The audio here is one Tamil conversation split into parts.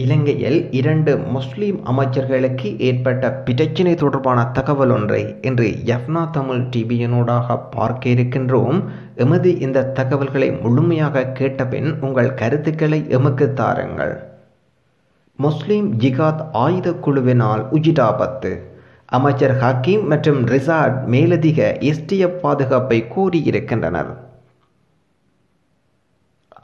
இலங்கையில் இரண்டு முஸ்லீம் அமைச்சர்களுக்கு ஏற்பட்ட பிரச்சினை தொடர்பான தகவல் ஒன்றை இன்று யஃப்னா தமிழ் டிவியனூடாக பார்க்க இருக்கின்றோம். எமது இந்த தகவல்களை முழுமையாக கேட்டபின் உங்கள் கருத்துக்களை எமக்கு தாருங்கள். முஸ்லீம் ஜிகாத் ஆயுத குழுவினால் உஜிடாபத்து அமைச்சர் ஹக்கீம் மற்றும் ரிசார்ட் மேலதிக எஸ்டிஎஃப் பாதுகாப்பை கோரியிருக்கின்றனர்.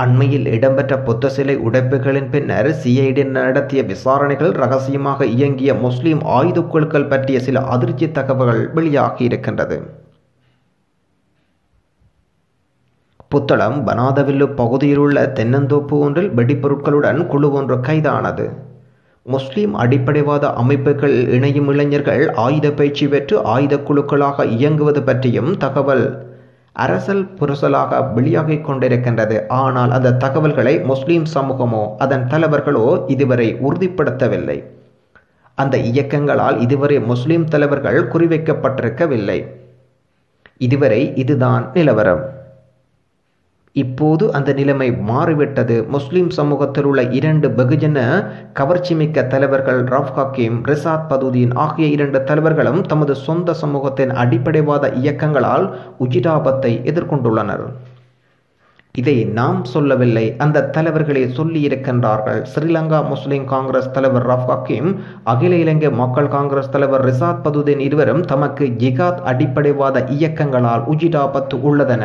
அண்மையில் இடம்பெற்ற புத்த சிலை உடைப்புகளின் பின்னர் சிஐடி நடத்திய விசாரணைகள் ரகசியமாக இயங்கிய முஸ்லிம் ஆயுத குழுக்கள் பற்றிய சில அதிர்ச்சி தகவல்கள் வெளியாகி இருக்கின்றது. புத்தளம் பனாதவில்லு பகுதியிலுள்ள தென்னந்தோப்பு ஒன்றில் வெடிப்பொருட்களுடன் குழு ஒன்று கைதானது. முஸ்லிம் அடிப்படைவாத அமைப்புகள் இணையும் இளைஞர்கள் ஆயுத பயிற்சி பெற்று ஆயுத குழுக்களாக இயங்குவது பற்றியும் தகவல் அரசல் புரசலாக வெளியாகிக் கொண்டிருக்கின்றது. ஆனால் அந்த தகவல்களை முஸ்லீம் சமூகமோ அதன் தலைவர்களோ இதுவரை உறுதிப்படுத்தவில்லை. அந்த இயக்கங்களால் இதுவரை முஸ்லிம் தலைவர்கள் குறிவைக்கப்பட்டிருக்கவில்லை. இதுவரை இதுதான் நிலவரம். இப்போது அந்த நிலைமை மாறிவிட்டது. முஸ்லிம் சமூகத்தில் உள்ள இரண்டு வெகுஜன கவர்ச்சிமிக்க தலைவர்கள் ரவ் ஹக்கீம் ரிசாத் பதுதீன் ஆகிய இரண்டு தலைவர்களும் தமது சொந்த சமூகத்தின் அடிப்படைவாத இயக்கங்களால் உஜிடாபத்தை எதிர்கொண்டுள்ளனர். இதை நாம் சொல்லவில்லை. அந்த தலைவர்களே சொல்லியிருக்கின்றார்கள் ஸ்ரீலங்கா முஸ்லிம் காங்கிரஸ் தலைவர் ரஃப் ஹக்கீம் அகில இலங்கை மக்கள் காங்கிரஸ் தலைவர் ரிசாத் பதுதீன் இருவரும் தமக்கு ஜிகாத் அடிப்படைவாத இயக்கங்களால் உஜிடாபத்து உள்ளதென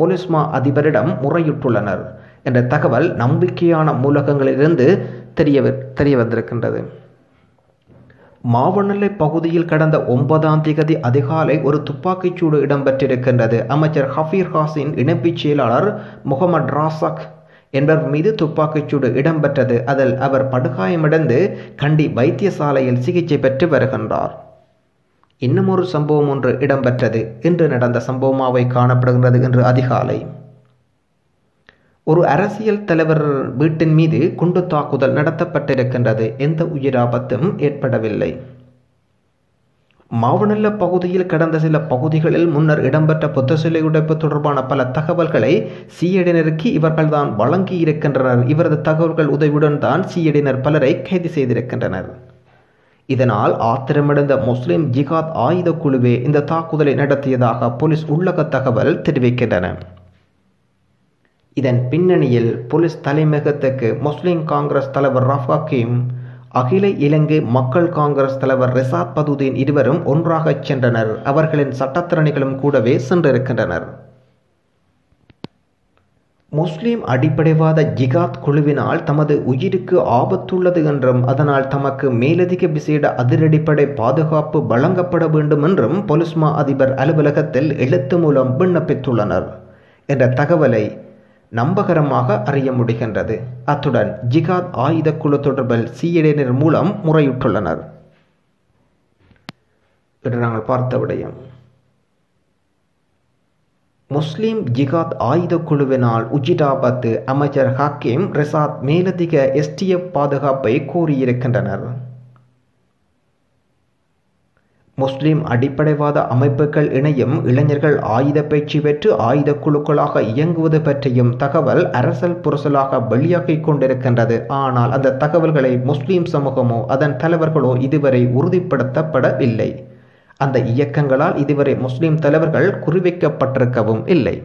பொலிஸ்மா அதிபரிடம் முறையிட்டுள்ளனர் என்ற தகவல் நம்பிக்கையான மூலகங்களிலிருந்து தெரிய தெரிய வந்திருக்கின்றது. மாவனல்லை பகுதியில் கடந்த ஒன்பதாம் தேதி அதிகாலை ஒரு துப்பாக்கிச்சூடு இடம்பெற்றிருக்கின்றது. அமைச்சர் ஹஃபீர் ஹாசின் இணைப்புச் செயலாளர் முகமது ராசக் என்பவர் மீது துப்பாக்கிச்சூடு இடம்பெற்றது. அதில் அவர் படுகாயமடைந்து கண்டி வைத்தியசாலையில் சிகிச்சை பெற்று வருகின்றார். இன்னுமொரு சம்பவம் ஒன்று இடம்பெற்றது. இன்று நடந்த சம்பவமாவை காணப்படுகின்றது என்று அதிகாலை. ஒரு அரசியல் தலைவர் வீட்டின் மீது குண்டு தாக்குதல் நடத்தப்பட்டிருக்கின்றது. எந்த உயிராபத்தும் ஏற்படவில்லை. மாவனல்ல பகுதியில் கடந்த சில பகுதிகளில் முன்னர் இடம்பெற்ற புத்த சிலை உடைப்பு தொடர்பான பல தகவல்களை சீயடினருக்கு இவர்கள்தான் வழங்கி இருக்கின்றனர் இவரது தகவல்கள் உதவியுடன் தான் சிஐடியினர் பலரை கைது செய்திருக்கின்றனர். இதனால் ஆத்திரமடைந்த முஸ்லிம் ஜிகாத் ஆயுத குழுவே இந்த தாக்குதலை நடத்தியதாக போலீஸ் உள்ளக தகவல் தெரிவிக்கின்றன. இதன் பின்னணியில் போலீஸ் தலைமையகத்துக்கு முஸ்லிம் காங்கிரஸ் தலைவர் ரஃப் ஹக்கீம் அகில இலங்கை மக்கள் காங்கிரஸ் தலைவர் ரிசாத் பதுதீன் இருவரும் ஒன்றாகச் சென்றனர். அவர்களின் சட்டத்திறனிகளும் கூடவே சென்றிருக்கின்றனர். முஸ்லிம் அடிப்படைவாத ஜிகாத் குழுவினால் தமது உயிருக்கு ஆபத்துள்ளது என்றும் அதனால் தமக்கு மேலதிக விசேட அதிரடிப்படை பாதுகாப்பு வழங்கப்பட வேண்டும் என்றும் பொலிஸ்மா அதிபர் அலுவலகத்தில் எழுத்து மூலம் விண்ணப்பித்துள்ளனர் என்ற தகவலை நம்பகரமாக அறிய முடிகின்றது. அத்துடன் ஜிகாத் ஆயுத குழு தொடர்பில் சிஐடியினர் மூலம் முறையிட்டுள்ளனர். என்று நாங்கள் பார்த்த விடயம். முஸ்லிம் ஜிகாத் ஆயுத குழுவினால் உஜிடாபாத் அமைச்சர் ஹக்கீம் ரிசாத் மேலதிக எஸ்டிஎஃப் பாதுகாப்பை கோரியிருக்கின்றனர். முஸ்லிம் அடிப்படைவாத அமைப்புகள் இணையும் இளைஞர்கள் ஆயுத பயிற்சி பெற்று ஆயுத குழுக்களாக இயங்குவது பற்றியும் தகவல் அரசல் புரசலாக வெளியாகிக் கொண்டிருக்கின்றது. ஆனால் அந்த தகவல்களை முஸ்லிம் சமூகமோ அதன் தலைவர்களோ இதுவரை உறுதிப்படுத்தப்படவில்லை. அந்த இயக்கங்களால் இதுவரை முஸ்லிம் தலைவர்கள் குறிவைக்கப்பட்டிருக்கவும் இல்லை.